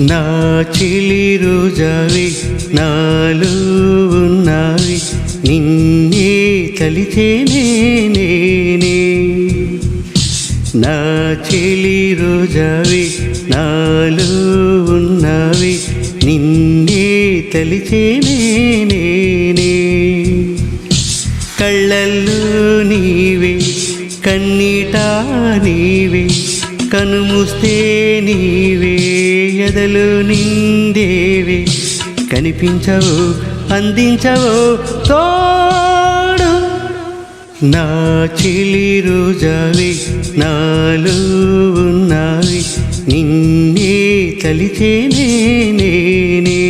నా చెలి రోజావి నాలో ఉన్నావి నిన్నే తలితేనే నేనే నా. చెలి రోజావి నాలో ఉన్నావి నిన్నే తలిచేనే నేనే కళ్ళల్లో నీవే కన్నీట నీవే కనుముస్తే నీవే. ఎదలు నిందేవి కనిపించవు అందించవు తోడు. నా చెలి రోజావి నాలు ఉన్నావి నిన్నే తలిచేనే నేనే.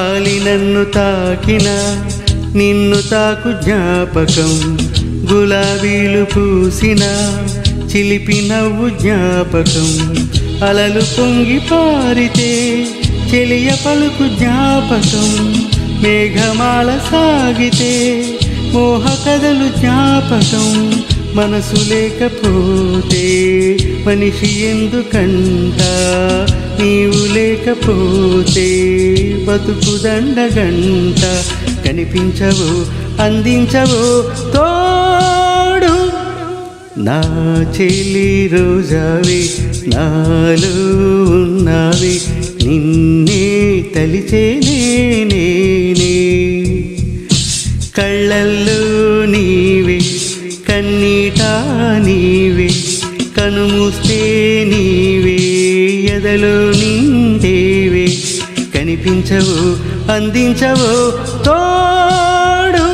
గాలి నన్ను తాకిన నిన్ను తాకు జ్ఞాపకం. గులాబీలు పూసిన చిలిపి నవ్వు జ్ఞాపకం. అలలు పొంగి పారితే చెలియ పలుకు జ్ఞాపకం. మేఘమాల సాగితే మోహ కథలు జ్ఞాపకం. మనసు లేకపోతే మనిషి ఎందుకంట? నీవు లేకపోతే బతుకు దండగంట కనిపించవు అందించవు తోడు. నా చెల్లి రోజావి నాలో ఉన్నావి నిన్నే తలిచేనే నేనే కళ్ళల్లో నీవే కన్నీట నీవే కనుమూస్తే నీవే ఎదలో నేర్పించవు అందించవు తోడు.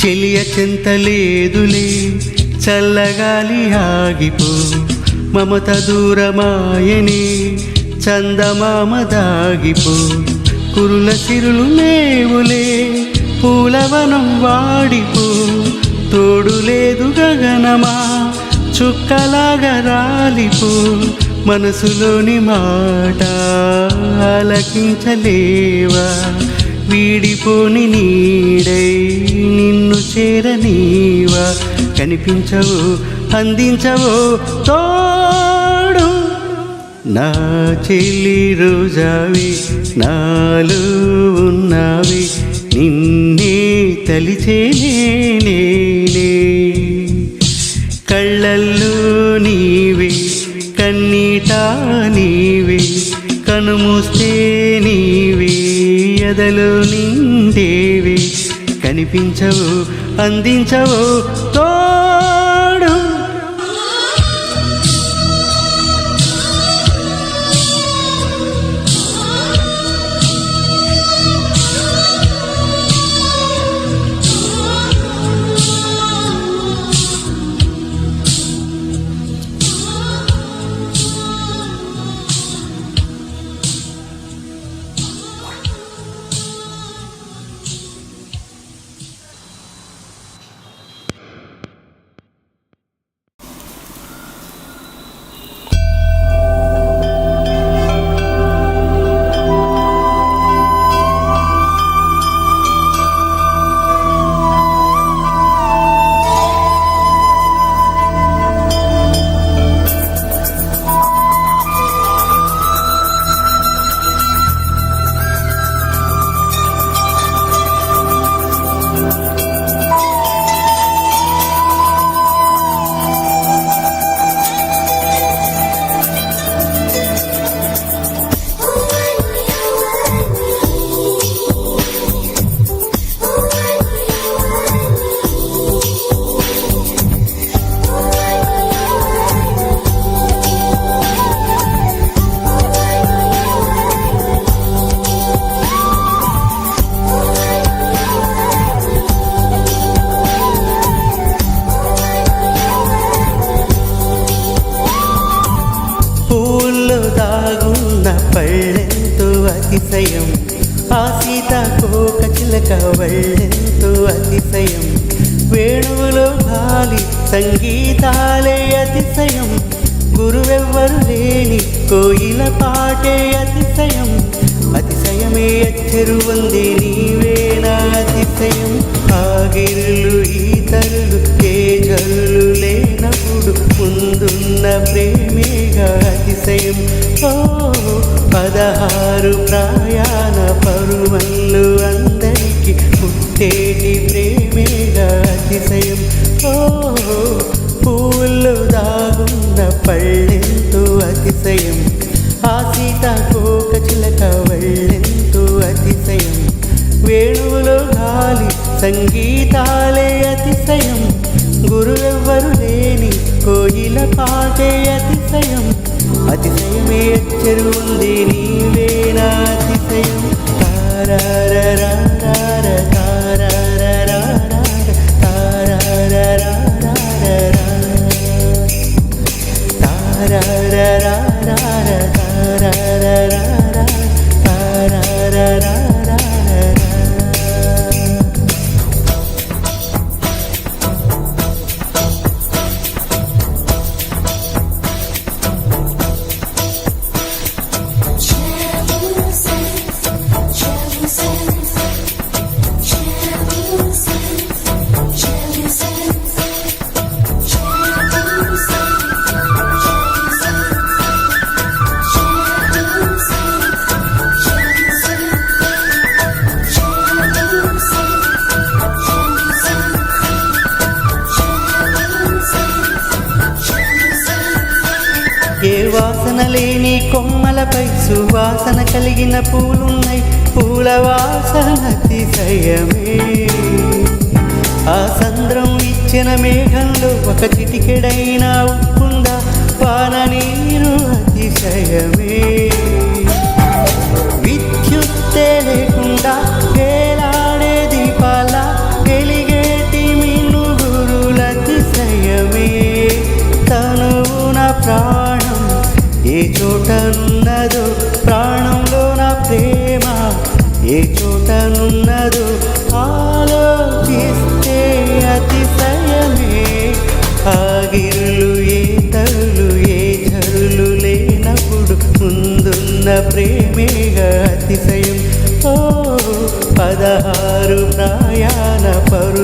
చెలియ చింత లేదులే. చల్లగాలి ఆగిపో. మమత దూరమాయని చందమామ దాగిపో కురుల సిరులు మేవులే పూలవనం వాడిపో. తోడు లేదు గగనమా చుక్కలాగా రాలిపో. మనసులోని మాట ఆలకించలేవా. వీడిపోని నీడై నిన్ను చేరనీవా. కనిపించవు అందించవు తోడు. నా చెల్లి రోజావి నాలు ఉన్నావి నిన్నే తలిచేనే నేనే. కళ్ళల్లో నీవే కన్నీట నీవే కనుమూస్తే నీవే ఎదలు నిండేవి. కనిపించవు అందించవు తో ఆ సీతాకోక చిలక వెళ్ళెంతో అతిశయం. వేణువులో గాలి సంగీతాలే అతిశయం. గురువెవ్వరు లేని కోయిల పాటే అతిశయం. అతిశయమే అచ్చరువంది నీవేనా అతిశయం. ఆగిరులు ఈతరులు ఏ లేనప్పుడు ముందున్న ప్రేమేగా అతిశయం. ఓ పదహారు ప్రయాణ పరువల్లు అందరికీ పుట్టేటి ప్రేమేగా అతిశయం. ఓ పూలు దాగున్న పళ్ళెంతో అతిశయం. ఆ సీతాకోక చిలక వళ్ళెంతో అతిశయం. వేణువులో గాలి సంగీతాలే అతిశయం. గురువెవ్వరు లేని కోయిల పాటే అతిశయం. అతిశయమే అచ్చరు ఉంది నీవేనా అతిశయం తారారరారార, తారారరారార, తారారరారార. తారారరారార, తారారరారార, వాసన లేని కొమ్మలపై సువాసన కలిగిన పూలున్నాయి. పూల వాసన అతిశయమే. ఆ సంద్రం ఇచ్చిన మేఘంలో ఒక చిటికెడైన ఉప్పుందా పాన నీరు అతిశయమే. విద్యుత్తే లేకుండా వేలాడే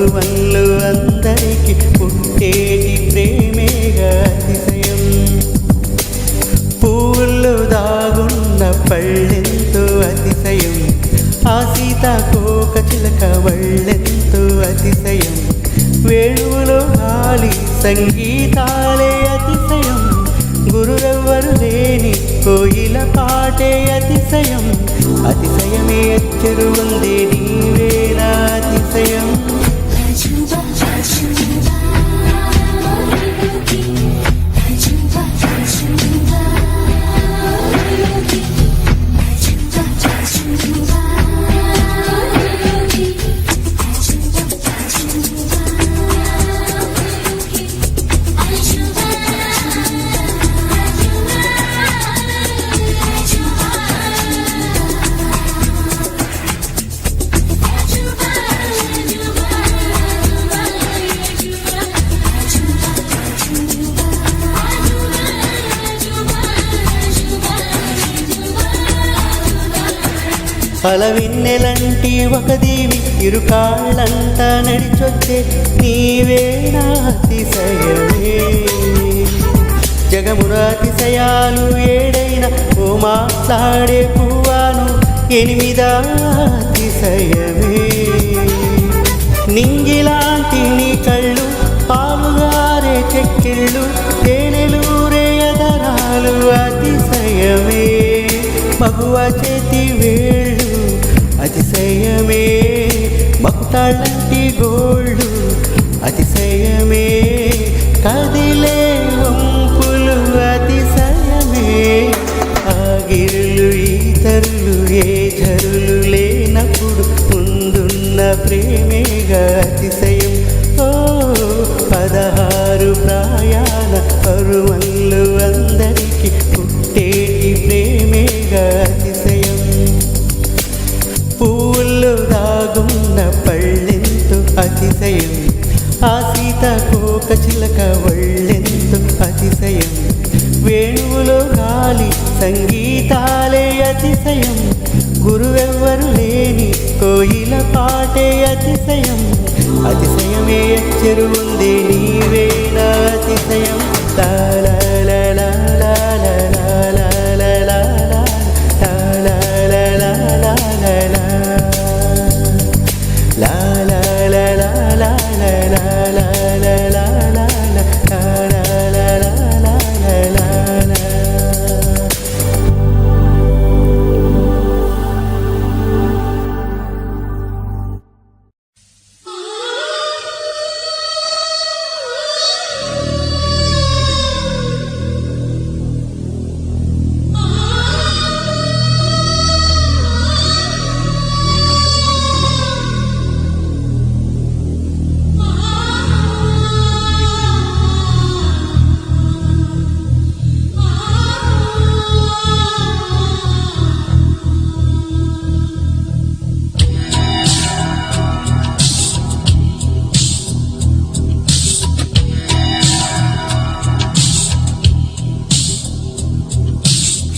పరువల్లు అందరికీ పుట్టేటి ప్రేమేగా అతిశయం. పూలు దాగున్న పళ్ళెంతో అతిశయం. ఆ సీతాకోక చిలక వళ్ళెంతో అతిశయం. వేణువులో గాలి సంగీతాలే అతిశయం. గురువెవ్వరు లేని కోయిల పాటే అతిశయం. అతిశయమే అచ్చరు ఉంది నీవేనా అతిశయం. పలవిన్నెలంటి ఒక దీవి ఇరుకాళ్ళంతా నడిచొచ్చే నీవే నాతిశయమే అతిశయమే. జగమున అతిశయాలు ఏడైన ఓ మాట్లాడే పువ్వాను ఎనిమిదాతిశయమే నింగిలాంటి నీ కళ్ళు పాలుగారే చెక్కిళ్ళు తేనెలూరే అదరాలు అతిశయమే. మగువ చేతి వేళ్ళు అతిశయమే మక్తాళంటి గోళ్ళు అతిశయమే కదిలే గాలి సంగీతాలే అతిశయం. గురువెవ్వరు లేని కోయిల పాటే అతిశయం. అతిశయమే చెరువుంది నీవేనా అతిశయం. లా.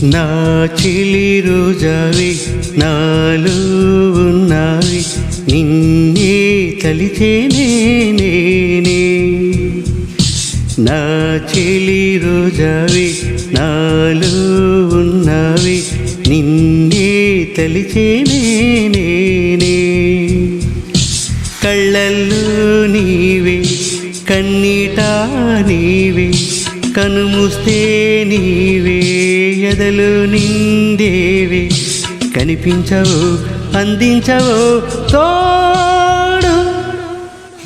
నా చిలి రోజావి నాలో ఉన్నావి నిన్నే తలితేనే నేనే నా. చెలి రోజావి నాలో ఉన్నావి నిన్నే తలితేనే నేనే కళ్ళల్లో నీవే కన్నీటా నీవే కనుమూస్తే నీవే ఎదలు నిందేవే కనిపించవు అందించవు తోడు.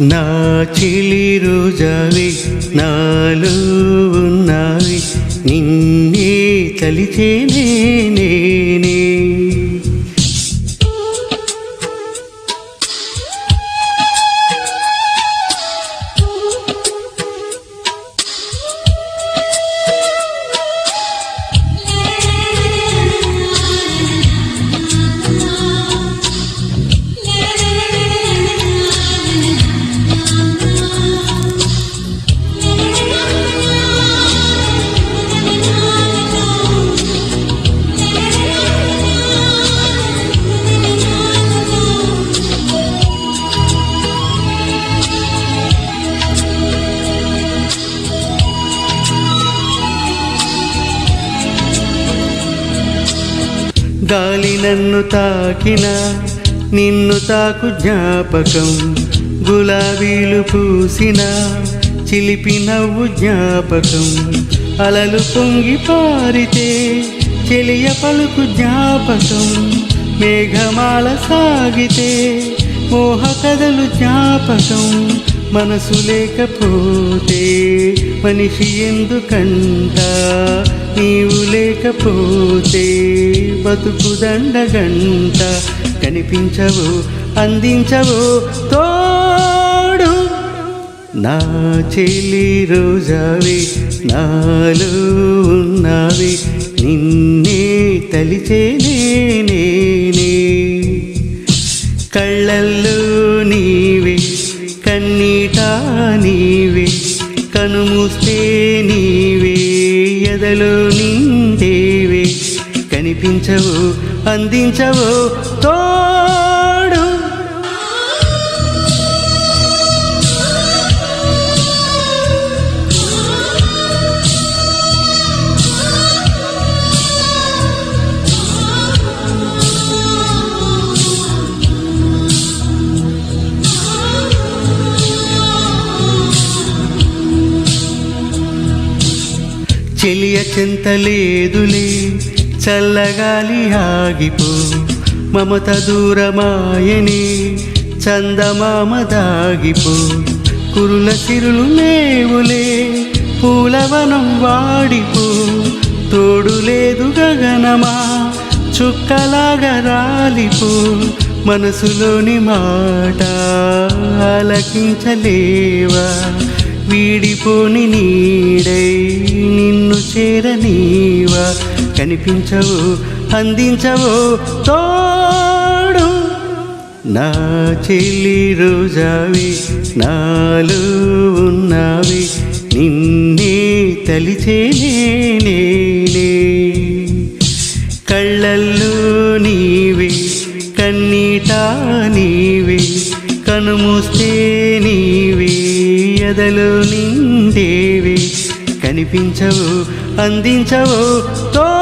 నా చిలి రోజావి నాలో ఉన్నావి. నిన్నే తలిచేనే నేనే. గాలి నన్ను తాకిన నిన్ను తాకు జ్ఞాపకం. గులాబీలు పూసిన చిలిపి నవ్వు జ్ఞాపకం. అలలు పొంగి పారితే చెలియ పలుకు జ్ఞాపకం. మేఘమాల సాగితే మోహ కథలు జ్ఞాపకం. మనసు లేకపోతే మనిషి ఎందుకంట? నీవు లేకపోతే బతుకు దండగంట కనిపించవు అందించవు తోడు. నా చెల్లి రోజావి నాలో ఉన్నావి నిన్నే తలిచేనే నేనే. కళ్ళల్లో నీవే కన్నీట నీవే కనుమూస్తే నీవే ఎదలో వినిపించవు అందించవు తోడు. చెలియ చింత లేదులే చల్లగాలి ఆగిపో. మమత దూరమాయని చందమామ దాగిపో కురుల చిరులు లేవులే పూలవనం వాడిపో. తోడు లేదు గగనమా చుక్కలాగా రాలిపో. మనసులోని మాట ఆలకించలేవా. వీడిపోని నీడై నిన్ను చేరనీవా. కనిపించవు అందించవు తోడు. నా చెల్లి రోజావి నాలు ఉన్నావి నిన్నే తలిచేనే నేనే. కళ్ళల్లో నీవే కన్నీటా నీవే కనుమూస్తే నీవే ఎదలు నిండేవి. కనిపించవు అందించవు తో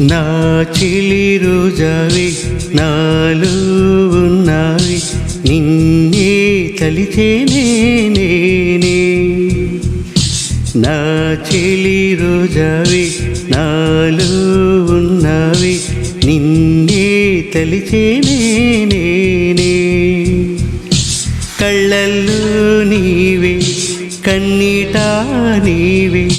నా చిలి రోజావి నాలో ఉన్నావి నిన్నే తలితేనే నేనే నా చెలి రోజావి నాలో ఉన్నావి నిన్నే తలితేనే నేనే. కళ్ళల్లో నీవే కన్నీటా నీవే.